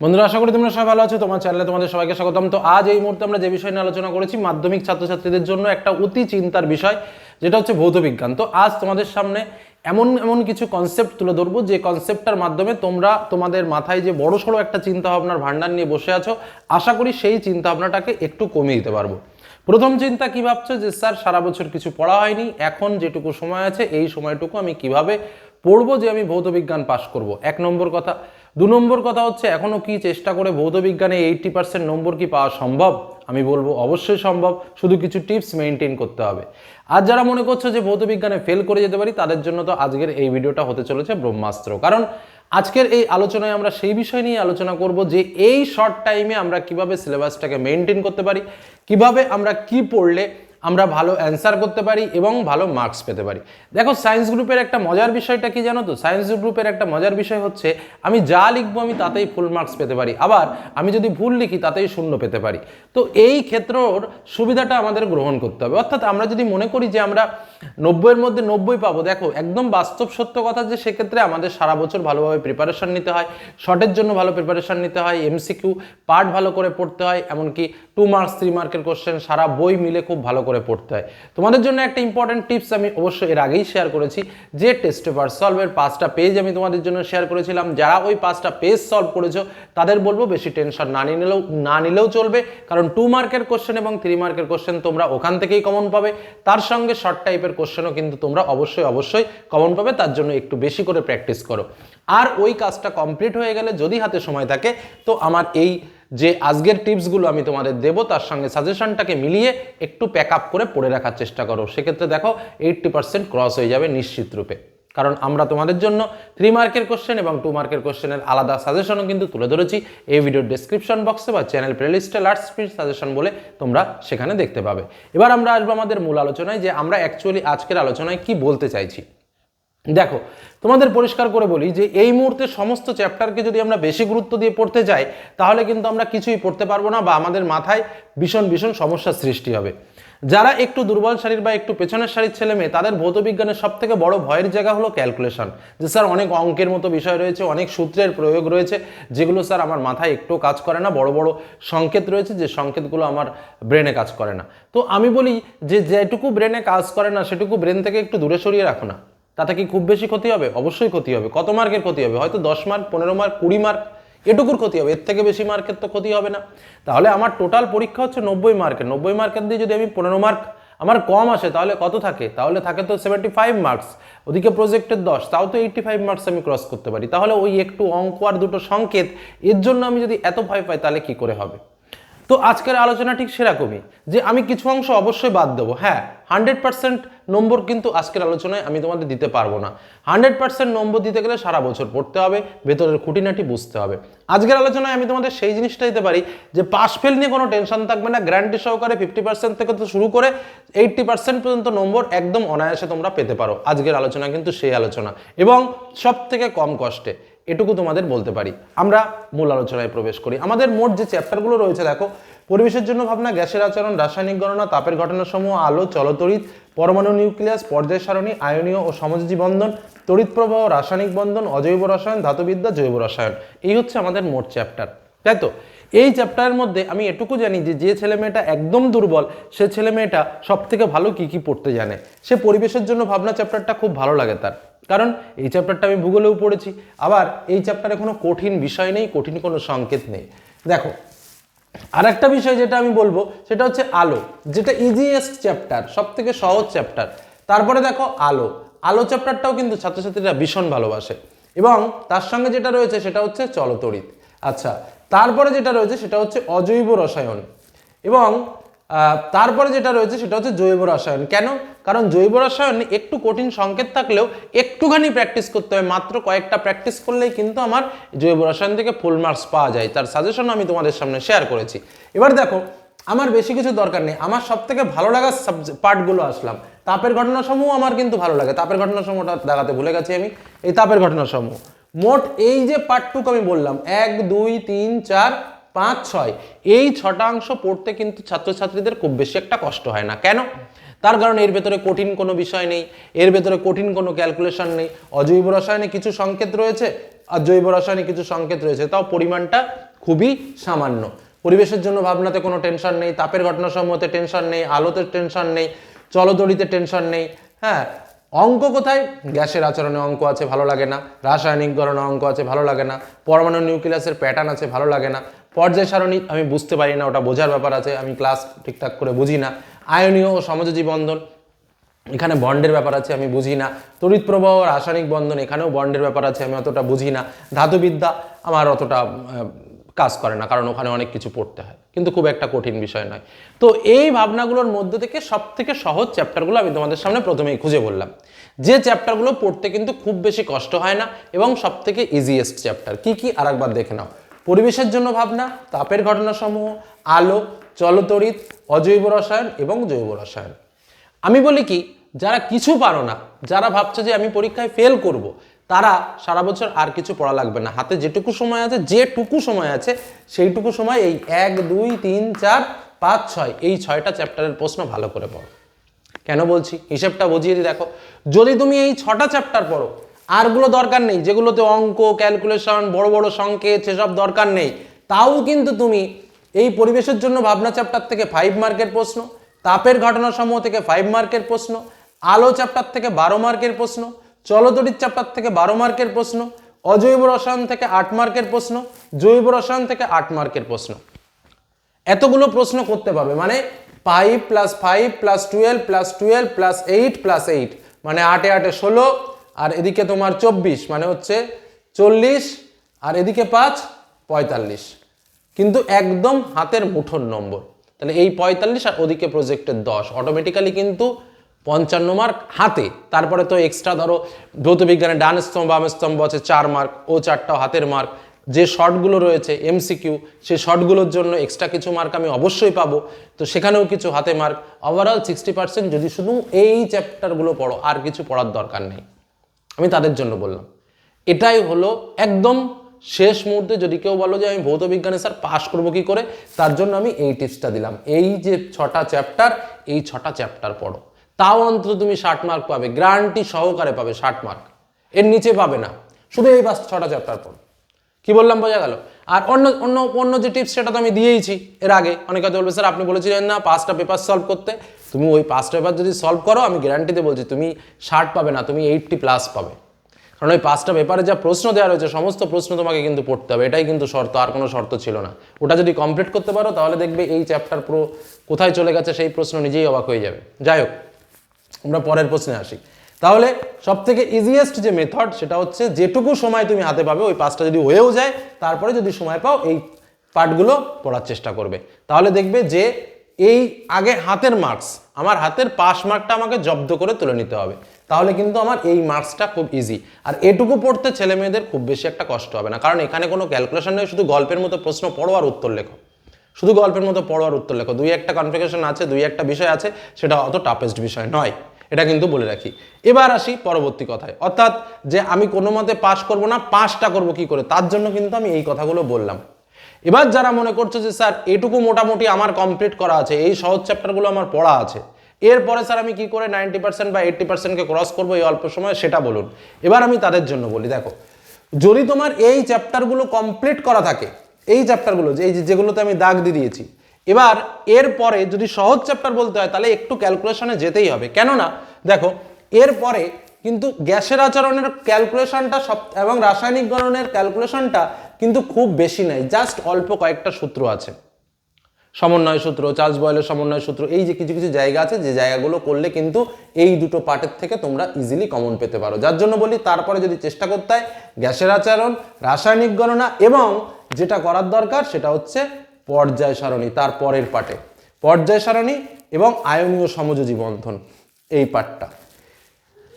বন্ধুরা, আশা করি তোমরা সবাই ভালো আছো। তোমার চ্যানেলে তোমাদের সবাইকে স্বাগতম। তো আজ এই মুহূর্তে আমরা যে বিষয় নিয়ে আলোচনা করেছি, মাধ্যমিক ছাত্রছাত্রীদের জন্য একটা অতি চিন্তার বিষয়, যেটা হচ্ছে ভৌত বিজ্ঞান। তো আজ তোমাদের সামনে এমন এমন কিছু কনসেপ্ট তুলে ধরবো, যে কনসেপ্টটার মাধ্যমে তোমরা তোমাদের মাথায় যে বড় সড়ো একটা চিন্তা ভাবনার ভান্ডার নিয়ে বসে আছো, আশা করি সেই চিন্তা ভাবনাটাকে একটু কমিয়ে দিতে পারব। প্রথম চিন্তা কি ভাবছ? যে স্যার, সারা বছর কিছু পড়া হয়নি, এখন যেটুকু সময় আছে, এই সময়টুকু আমি কীভাবে পড়ব যে আমি ভৌত বিজ্ঞান পাশ করব? এক নম্বর কথা। দু নম্বর কথা হচ্ছে, এখনও কি চেষ্টা করে ভৌত বিজ্ঞানে এইটটি পার্সেন্ট নম্বর কি পাওয়া সম্ভব? আমি বলব অবশ্যই সম্ভব, শুধু কিছু টিপস মেনটেন করতে হবে। আর যারা মনে করছ যে ভৌত বিজ্ঞানে ফেল করে যেতে পারি, তাদের জন্য তো আজকের এই ভিডিওটা হতে চলেছে ব্রহ্মাস্ত্র। কারণ আজকের এই আলোচনায় আমরা সেই বিষয় নিয়ে আলোচনা করব যে এই শর্ট টাইমে আমরা কীভাবে সিলেবাসটাকে মেনটেন করতে পারি, কীভাবে আমরা কি পড়লে আমরা ভালো অ্যান্সার করতে পারি এবং ভালো মার্কস পেতে পারি। দেখো সায়েন্স গ্রুপের একটা মজার বিষয়টা কি জানো তো? সায়েন্স গ্রুপের একটা মজার বিষয় হচ্ছে, আমি যা লিখব আমি তাতেই ফুল মার্কস পেতে পারি। আবার আমি যদি ভুল লিখি, তাতেই শূন্য পেতে পারি। তো এই ক্ষেত্রর সুবিধাটা আমাদের গ্রহণ করতে হবে। অর্থাৎ আমরা যদি মনে করি যে আমরা নব্বইয়ের মধ্যে নব্বই পাবো, দেখো, একদম বাস্তব সত্য কথা যে সেক্ষেত্রে আমাদের সারা বছর ভালোভাবে প্রিপারেশন নিতে হয় শর্টের জন্য ভালো প্রিপারেশন নিতে হয় এমসিকিউ পার্ট ভালো করে পড়তে হয়, এমনকি টু মার্কস থ্রি মার্কের কোশ্চেন সারা বই মিলে খুব ভালো করে পড়তে হয়। তোমাদের জন্য একটা ইম্পর্টেন্ট টিপস আমি অবশ্যই এর আগেই শেয়ার করেছি। যে টেস্ট পেপার সলভের পাঁচটা পেজ আমি তোমাদের জন্য শেয়ার করেছিলাম। যারা ওই পাঁচটা পেজ সলভ করেছ, তাদের বলব বেশি টেনশন না নিলেও না নিলেও চলবে। কারণ টু মার্কের কোশ্চেন এবং থ্রি মার্কের কোশ্চেন তোমরা ওখান থেকেই কমন পাবে। তার সঙ্গে শর্ট টাইপের কোশ্চেনও কিন্তু তোমরা অবশ্যই অবশ্যই কমন পাবে। তার জন্য একটু বেশি করে প্র্যাকটিস করো। আর ওই কাজটা কমপ্লিট হয়ে গেলে যদি হাতে সময় থাকে, তো আমার এই যে আজকের টিপসগুলো আমি তোমাদের দেবো, তার সঙ্গে সাজেশনটাকে মিলিয়ে একটু প্যাক আপ করে পড়ে রাখার চেষ্টা করো। সেক্ষেত্রে দেখো এইট্টি পার্সেন্ট ক্রস হয়ে যাবে নিশ্চিত রূপে। কারণ আমরা তোমাদের জন্য থ্রি মার্কের কোশ্চেন এবং টু মার্কের কোশ্চেনের আলাদা সাজেশনও কিন্তু তুলে ধরেছি। এই ভিডিওর ডিসক্রিপশন বক্সে বা চ্যানেল প্লেলিস্টে লার্জ স্পিড সাজেশন বলে তোমরা সেখানে দেখতে পাবে। এবার আমরা আসব আমাদের মূল আলোচনায় যে আমরা অ্যাকচুয়ালি আজকের আলোচনায় কি বলতে চাইছি। দেখো, তোমাদের পরিষ্কার করে বলি যে এই মুহূর্তে সমস্ত চ্যাপ্টারকে যদি আমরা বেশি গুরুত্ব দিয়ে পড়তে যাই, তাহলে কিন্তু আমরা কিছুই পড়তে পারব না বা আমাদের মাথায় ভীষণ ভীষণ সমস্যার সৃষ্টি হবে। যারা একটু দুর্বল শারীর বা একটু পেছনের শারীর ছেলে মেয়ে, তাদের ভৌত বিজ্ঞানের সব থেকে বড় ভয়ের জায়গা হলো ক্যালকুলেশন যে স্যার অনেক অঙ্কের মতো বিষয় রয়েছে, অনেক সূত্রের প্রয়োগ রয়েছে, যেগুলো স্যার আমার মাথায় একটু কাজ করে না, বড় বড় সংকেত রয়েছে, যে সংকেতগুলো আমার ব্রেনে কাজ করে না। তো আমি বলি যে যেটুকু ব্রেনে কাজ করে না, সেটুকু ব্রেন থেকে একটু দূরে সরিয়ে রাখো না। তাতে কি খুব বেশি ক্ষতি হবে? অবশ্যই ক্ষতি হবে। কত মার্কের ক্ষতি হবে? হয়তো দশ মার্ক, পনেরো মার্ক, কুড়ি মার্ক, এটুকুর ক্ষতি হবে। এর থেকে বেশি মার্কের তো ক্ষতি হবে না। তাহলে আমার টোটাল পরীক্ষা হচ্ছে নব্বই মার্কের। নব্বই মার্কের দিয়ে যদি আমি পনেরো মার্ক আমার কম আসে, তাহলে কত থাকে? তাহলে থাকে তো সেভেন্টি ফাইভ মার্কস ওদিকে প্রজেক্টের দশ, তাও তো এইটটি ফাইভ মার্কস আমি ক্রস করতে পারি। তাহলে ওই একটু অঙ্ক আর দুটো সংকেত, এর জন্য আমি যদি এত ভয় পাই, তাহলে কি করে হবে? তো আজকের আলোচনা ঠিক সেরকমই, যে আমি কিছু অংশ অবশ্যই বাদ দেবো। হ্যাঁ হান্ড্রেড পার্সেন্ট নম্বর কিন্তু আজকের আলোচনায় আমি তোমাদের দিতে পারব না। হান্ড্রেড পার্সেন্ট নম্বর দিতে গেলে সারা বছর পড়তে হবে, ভেতরের খুঁটিনাটি বুঝতে হবে। আজকের আলোচনায় আমি তোমাদের সেই জিনিসটা দিতে পারি, যে পাস ফেল নিয়ে কোনো টেনশন থাকবে না, গ্যারান্টি সহকারে ফিফটি পার্সেন্ট থেকে তো শুরু করে এইট্টি পার্সেন্ট পর্যন্ত নম্বর একদম অনায়াসে তোমরা পেতে পারো। আজকের আলোচনা কিন্তু সেই আলোচনা এবং সব থেকে কম কষ্টে এটুকু তোমাদের বলতে পারি। আমরা মূল আলোচনায় প্রবেশ করি। আমাদের মোট যে চ্যাপ্টারগুলো রয়েছে, দেখো, পরিবেশের জন্য ভাবনা, গ্যাসের আচরণ, রাসায়নিক গণনা, তাপের ঘটনাসমূহ, আলো চলতড়িৎ পরমাণু নিউক্লিয়াস, পর্যায় সারণী, আয়নীয় ও সমযোজী বন্ধন, তড়িৎ প্রবাহ, রাসায়নিক বন্ধন, অজৈব রসায়ন, ধাতুবিদ্যা, জৈব রসায়ন। এই হচ্ছে আমাদের মোট চ্যাপ্টার তাই তো? এই চ্যাপ্টারের মধ্যে আমি এটুকু জানি যে যে ছেলে মেয়েটা একদম দুর্বল, সে ছেলে মেয়েটা সব থেকে ভালো কী কী পড়তে জানে? সে পরিবেশের জন্য ভাবনা চ্যাপ্টারটা খুব ভালো লাগে তার। কারণ এই চ্যাপ্টারটা আমি ভূগোলেও পড়েছি। আবার এই চ্যাপ্টারে কোনো কঠিন বিষয় নেই, কঠিন কোনো সংকেত নেই। দেখো আর একটা বিষয় যেটা আমি বলব, সেটা হচ্ছে আলো, যেটা ইজিয়েস্ট চ্যাপ্টার সব থেকে সহজ চ্যাপ্টার তারপরে দেখো আলো। আলো চ্যাপ্টারটাও কিন্তু ছাত্রছাত্রীরা ভীষণ ভালোবাসে। এবং তার সঙ্গে যেটা রয়েছে, সেটা হচ্ছে চলতড়িৎ আচ্ছা তারপরে যেটা রয়েছে, সেটা হচ্ছে অজৈব রসায়ন। এবং তারপরে যেটা রয়েছে সেটা হচ্ছে জৈব রসায়ন। কেন? কারণ জৈব রসায়ন একটু কঠিন সংকেত থাকলেও একটুখানি প্র্যাকটিস করতে হয়, মাত্র কয়েকটা প্র্যাকটিস করলেই কিন্তু আমার জৈব রসায়ন থেকে ফুল মার্কস পাওয়া যায়। তার সাজেশন আমি তোমাদের সামনে শেয়ার করেছি। এবার দেখো, আমার বেশি কিছু দরকার নেই। আমার সব থেকে ভালো লাগার পার্টগুলো আসলাম। তাপের ঘটনাসমূহ আমার কিন্তু ভালো লাগে। তাপের ঘটনাসমূহটা দেখাতে ভুলে গেছি আমি। এই তাপের ঘটনাসমূহ। মোট এই যে পার্টটুকু আমি বললাম, এক, দুই, তিন, চার পাঁচ ছয় এই ছটা অংশ পড়তে কিন্তু ছাত্রছাত্রীদের খুব বেশি একটা কষ্ট হয় না। কেন? তার কারণ এর ভেতরে কঠিন কোনো বিষয় নেই, এর ভেতরে কঠিন কোনো ক্যালকুলেশন নেই। অজৈব রসায়নে কিছু সংকেত রয়েছে আর জৈব রসায়নে কিছু সংকেত রয়েছে, তাও পরিমাণটা খুবই সামান্য। পরিবেশের জন্য ভাবনাতে কোনো টেনশন নেই, তাপের ঘটনাসমূহতে টেনশন নেই, আলোতে টেনশন নেই চলতরিতে টেনশন নেই হ্যাঁ? অঙ্ক কোথায়? গ্যাসের আচরণে অঙ্ক আছে, ভালো লাগে না। রাসায়নিক গণনা অঙ্ক আছে, ভালো লাগে না। পরমাণু নিউক্লিয়াসের প্যাটার্ন আছে, ভালো লাগে না। পর্যায় সারণী, আমি বুঝতে পারি না, ওটা বোঝার ব্যাপার আছে, আমি ক্লাস ঠিকঠাক করে বুঝি না। আয়নীয় ও সমযোজী বন্ধন, এখানে বন্ডের ব্যাপার আছে, আমি বুঝি না। তড়িৎ প্রবাহ রাসায়নিক বন্ধন, এখানেও বন্ডের ব্যাপার আছে, আমি অতটা বুঝি না। ধাতুবিদ্যা আমার অতটা কাজ করে না, কারণ ওখানে অনেক কিছু পড়তে হয়, কিন্তু খুব একটা কঠিন বিষয় নয়। তো এই ভাবনাগুলোর মধ্যে থেকে সব থেকে সহজ চ্যাপ্টারগুলো আমি তোমাদের সামনে প্রথমেই খুঁজে বললাম। যে চ্যাপ্টারগুলো পড়তে কিন্তু খুব বেশি কষ্ট হয় না, এবং সব থেকে ইজিয়েস্ট চ্যাপ্টার কি? কি আরেকবার দেখে নাও। পরিবেশের জন্য ভাবনা, তাপের ঘটনাসমূহ, আলো চলতড়িৎ অজৈব রসায়ন এবং জৈব রসায়ন। আমি বলি কি, যারা কিছু পারো না, যারা ভাবছ যে আমি পরীক্ষায় ফেল করব। তারা সারা বছর আর কিছু পড়া লাগবে না। হাতে যেটুকু সময় আছে, যেটুকু সময় আছে, সেইটুকু সময় এই এক, দুই, তিন, চার, পাঁচ, ছয়, এই ছয়টা চ্যাপ্টারের প্রশ্ন ভালো করে পড়ো। কেন বলছি? হিসেবটা বুঝিয়ে দিই দেখো। যদি তুমি এই ছটা চ্যাপ্টার পড়ো আরগুলো দরকার নেই, যেগুলোতে অঙ্ক ক্যালকুলেশন বড় বড় সংকেত, সেসব দরকার নেই। তাও কিন্তু তুমি এই পরিবেশের জন্য ভাবনা চ্যাপ্টার থেকে ফাইভ মার্কের প্রশ্ন, তাপের ঘটনা সমূহ থেকে ফাইভ মার্কের প্রশ্ন, আলো চ্যাপ্টার থেকে বারো মার্কের প্রশ্ন চলতরিৎ চ্যাপ্টার থেকে বারো মার্কের প্রশ্ন, অজৈব রসায়ন থেকে আট মার্কের প্রশ্ন, জৈব রসায়ন থেকে আট মার্কের প্রশ্ন। এতগুলো প্রশ্ন করতে পারবে মানে five plus five plus twelve plus twelve plus eight plus eight মানে আটে আটে ষোলো আর এদিকে তোমার চব্বিশ মানে হচ্ছে চল্লিশ, আর এদিকে পাঁচ, পঁয়তাল্লিশ। কিন্তু একদম হাতের মুঠোর নম্বর। তাহলে এই পঁয়তাল্লিশ আর ওদিকে প্রজেক্টের দশ। অটোমেটিক্যালি কিন্তু পঞ্চান্ন মার্ক হাতে। তারপরে তো এক্সট্রা ধরো ভৌত বিজ্ঞানে ডান স্তম্ভ, বাম স্তম্ভ আছে, চার মার্ক ও চারটাও হাতের মার্ক যে শর্টগুলো রয়েছে এমসিকিউ সেই শর্টগুলোর জন্য এক্সট্রা কিছু মার্ক আমি অবশ্যই পাবো। তো সেখানেও কিছু হাতে মার্ক ওভারঅল সিক্সটি পার্সেন্ট যদি শুধু এই চ্যাপ্টারগুলো পড়ো, আর কিছু পড়ার দরকার নেই। আমি তাদের জন্য বললাম। এটাই হলো একদম শেষ মুহূর্তে যদি কেউ বলো যে আমি ভৌত বিজ্ঞানে স্যার পাশ করব কি করে, তার জন্য আমি এই টিপসটা দিলাম। এই যে ছটা চ্যাপ্টার, এই ছটা চ্যাপ্টার পড়ো। তাও অন্তত তুমি ষাট মার্ক পাবে গ্রান্টি সহকারে পাবে ষাট মার্ক। এর নিচে পাবে না। শুধু এই পাঁচ ছটা চ্যাপ্টার পড়ো। কি বললাম, বোঝা গেল? আর অন্য অন্য অন্য যে টিপস সেটা তো আমি দিয়েইছি এর আগে। অনেকে হয়তো বলবে, স্যার আপনি বলেছিলেন না, পাঁচটা পেপার সলভ করতে। তুমি ওই পাঁচটা পেপার যদি সলভ করো, আমি গ্যারান্টিতে বলছি তুমি ষাট পাবে না, তুমি এইটটি প্লাস পাবে। কারণ ওই পাঁচটা পেপারে যা প্রশ্ন দেওয়া রয়েছে, সমস্ত প্রশ্ন তোমাকে কিন্তু পড়তে হবে, এটাই কিন্তু শর্ত, আর কোনো শর্ত ছিল না। ওটা যদি কমপ্লিট করতে পারো, তাহলে দেখবে এই চ্যাপ্টার পুরো কোথায় চলে গেছে, সেই প্রশ্ন নিজেই অবাক হয়ে যাবে। যাই হোক, আমরা পরের প্রশ্নে আসি। তাহলে সব থেকে ইজিয়েস্ট যে মেথড সেটা হচ্ছে যেটুকু সময় তুমি হাতে পাবে, ওই পাঁচটা যদি হয়েও যায়, তারপরে যদি সময় পাও, এই পার্টগুলো পড়ার চেষ্টা করবে। তাহলে দেখবে যে এই আগে হাতের মার্কস আমার হাতের পাশ মার্কটা আমাকে জব্দ করে তুলে নিতে হবে। তাহলে কিন্তু আমার এই মার্কসটা খুব ইজি আর এটুকু পড়তে ছেলে মেয়েদের খুব বেশি একটা কষ্ট হবে না। কারণ এখানে কোনো ক্যালকুলেশন নেই, শুধু গল্পের মতো প্রশ্ন পড়ো আর উত্তর লেখো। শুধু গল্পের মতো পড়ো আর উত্তর লেখো। দুই একটা কনফিগারেশন আছে, দুই একটা বিষয় আছে, সেটা অত টাফেস্ট বিষয় নয়। এটা কিন্তু বলে রাখি। এবার আসি পরবর্তী কথায়। অর্থাৎ যে আমি কোনো মতে পাশ করব না পাঁচটা করব কি করে? তার জন্য কিন্তু আমি এই কথাগুলো বললাম। এবার যারা মনে করছে যে, স্যার, এটুকু মোটামুটি আমার কমপ্লিট করা আছে, এই সহজ চ্যাপ্টারগুলো আমার পড়া আছে, এরপরে স্যার আমি কি করে নাইনটি পার্সেন্ট বা এইট্টি পার্সেন্টকে ক্রস করব এই অল্প সময়? সেটা বলুন। এবার আমি তাদের জন্য বলি, দেখো, যদি তোমার এই চ্যাপ্টারগুলো কমপ্লিট করা থাকে, এই চ্যাপ্টারগুলো যে, এই যেগুলোতে আমি দাগ দিয়ে দিয়েছি, এবার এরপরে যদি সহজ চ্যাপ্টার বলতে হয়, তাহলে একটু ক্যালকুলেশনে যেতেই হবে। কেননা, দেখো, এরপরে কিন্তু গ্যাসের আচরণের ক্যালকুলেশনটা সব, এবং রাসায়নিক গণনের ক্যালকুলেশনটা কিন্তু খুব বেশি নাই জাস্ট অল্প কয়েকটা সূত্র আছে। সমন্বয় সূত্র চার্লস বয়েলের সমন্বয় সূত্র, এই যে কিছু কিছু জায়গা আছে, যে জায়গাগুলো করলে কিন্তু এই দুটো পার্টের থেকে তোমরা ইজিলি কমন পেতে পারো। যার জন্য বলি, তারপরে যদি চেষ্টা করতে হয়, গ্যাসের আচরণ, রাসায়নিক গণনা এবং যেটা করার দরকার সেটা হচ্ছে পর্যায় সারণী, তার পরের পার্টে। পর্যায় সারণী এবং আয়নীয় সমযোজী বন্ধন, এই পার্টটা।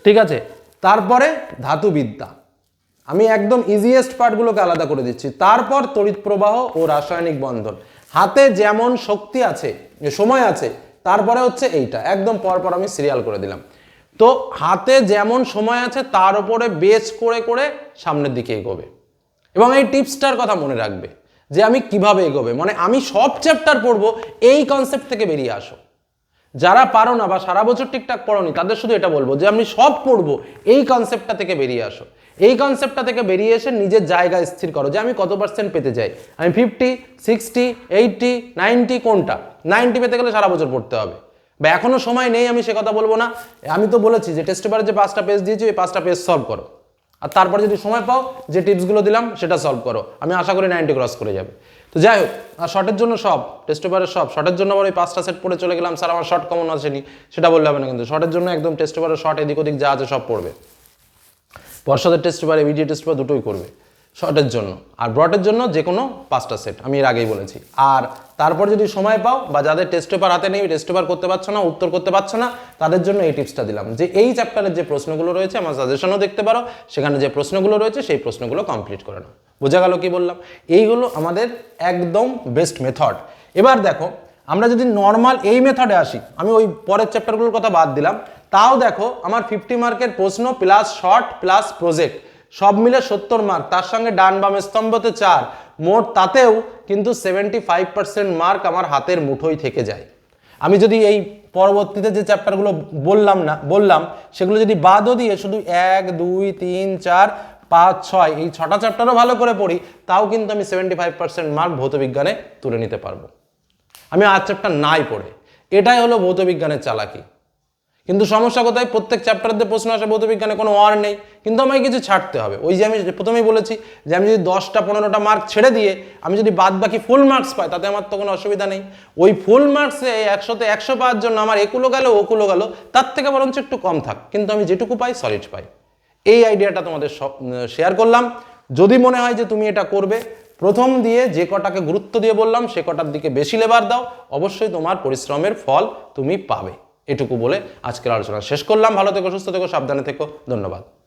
ঠিক আছে? তারপরে ধাতুবিদ্যা। আমি একদম ইজিয়েস্ট পার্টগুলোকে আলাদা করে দিচ্ছি। তারপর তড়িৎ প্রবাহ ও রাসায়নিক বন্ধন। হাতে যেমন শক্তি আছে সময় আছে, তারপরে হচ্ছে এইটা। একদম পরপর আমি সিরিয়াল করে দিলাম। তো হাতে যেমন সময় আছে, তার উপরে বেস করে করে সামনের দিকে এগোবে। এবং এই টিপসটার কথা মনে রাখবে, যে আমি কীভাবে এগোবে। মানে আমি সব চ্যাপ্টার পড়ব, এই কনসেপ্ট থেকে বেরিয়ে আসো। যারা পারো না বা সারা বছর ঠিকঠাক পড়োনি, তাদের শুধু এটা বলব, যে আমি সব পড়ব, এই কনসেপ্টটা থেকে বেরিয়ে আসো। এই কনসেপ্টটা থেকে বেরিয়ে এসে নিজের জায়গা স্থির করো। যে আমি কত পার্সেন্ট পেতে চাই? আমি ফিফটি সিক্সটি এইটটি নাইনটি কোনটা? নাইনটি পেতে গেলে সারা বছর পড়তে হবে। বা এখনও সময় নেই, আমি সে কথা বলব না। আমি তো বলেছি যে টেস্ট পেপারে যে পাঁচটা পেজ দিয়েছি, ওই পাঁচটা পেজ সলভ করো। আর তারপর যদি সময় পাও, যে টিপসগুলো দিলাম, সেটা সলভ করো। আমি আশা করি নাইনটি ক্রস করে যাবে। তো যাই হোক, আর শর্টের জন্য সব টেস্ট পেপারের সব। শর্টের জন্য আবার ওই পাঁচটা সেট পড়ে চলে গেলাম। স্যার, আমার শর্ট কমন আসেনি। সেটা বললে হবে না কিন্তু। শর্টের জন্য একদম টেস্ট পেপারের শর্ট এদিক ওদিক যা আছে সব পড়বে। পর্ষদের test paper video test paper দুটোই করবে শর্টের জন্য। আর ব্রটের জন্য যে কোনো পাঁচটা সেট আমি এর আগেই বলেছি। আর তারপর যদি সময় পাও বা যাদের টেস্ট পেপার হাতে নেই টেস্ট পেপার করতে পারছ না, উত্তর করতে পারছ না, তাদের জন্য এই টিপসটা দিলাম। যে এই চ্যাপ্টারের যে প্রশ্নগুলো রয়েছে, আমার সাজেশনও দেখতে পারো, সেখানে যে প্রশ্নগুলো রয়েছে, সেই প্রশ্নগুলো কমপ্লিট করে নাও। বোঝা গেল কি বললাম? এইগুলো আমাদের একদম বেস্ট মেথড এবার দেখো, আমরা যদি নর্মাল এই মেথডে আসি, আমি ওই পরের চ্যাপ্টারগুলোর কথা বাদ দিলাম তাও দেখো, আমার ফিফটি মার্কের প্রশ্ন প্লাস শর্ট প্লাস প্রজেক্ট সব মিলে সত্তর মার্ক তার সঙ্গে ডান বাম স্তম্ভতে চার, মোট তাতেও কিন্তু সেভেন্টি ফাইভ পার্সেন্ট মার্ক আমার হাতের মুঠোই থেকে যায়। আমি যদি এই পরবর্তীতে যে চ্যাপ্টারগুলো বললাম না, বললাম, সেগুলো যদি বাদও দিয়ে শুধু এক, দুই, তিন, চার, পাঁচ, ছয়, এই ছটা চ্যাপ্টারও ভালো করে পড়ি, তাও কিন্তু আমি সেভেন্টি ফাইভ পার্সেন্ট মার্ক ভৌতবিজ্ঞানে তুলে নিতে পারব। আমি আজ চ্যাপ্টার নাই পড়ে। এটাই হলো ভৌতবিজ্ঞানের চালাকি। কিন্তু সমস্যা কোথায়? প্রত্যেক চ্যাপ্টারতে প্রশ্ন আসে, ভৌতবিজ্ঞানে কোনো ওয়ার নেই। কিন্তু আমাকে কিছু ছাড়তে হবে। ওই যে আমি প্রথমেই বলেছি যে আমি যদি দশটা, পনেরোটা মার্ক ছেড়ে দিয়ে আমি যদি বাদ বাকি ফুল মার্কস পাই, তাতে আমার তো কোনো অসুবিধা নেই। ওই ফুল মার্কসে একশোতে একশো পাওয়ার জন্য আমার একুলো গেল, ওকুলো গেল, তার থেকে বরঞ্চ একটু কম থাক। কিন্তু আমি যেটুকু পাই সলিড পাই। এই আইডিয়াটা তোমাদের শেয়ার করলাম। যদি মনে হয় যে তুমি এটা করবে, প্রথম দিয়ে যে কটাকে গুরুত্ব দিয়ে বললাম, সে কটার দিকে বেশি লেবার দাও। অবশ্যই তোমার পরিশ্রমের ফল তুমি পাবে। এটুকু বলে আজকের আলোচনা শেষ করলাম। ভালো থেকো সুস্থ থেকো সাবধানে থেকো। ধন্যবাদ।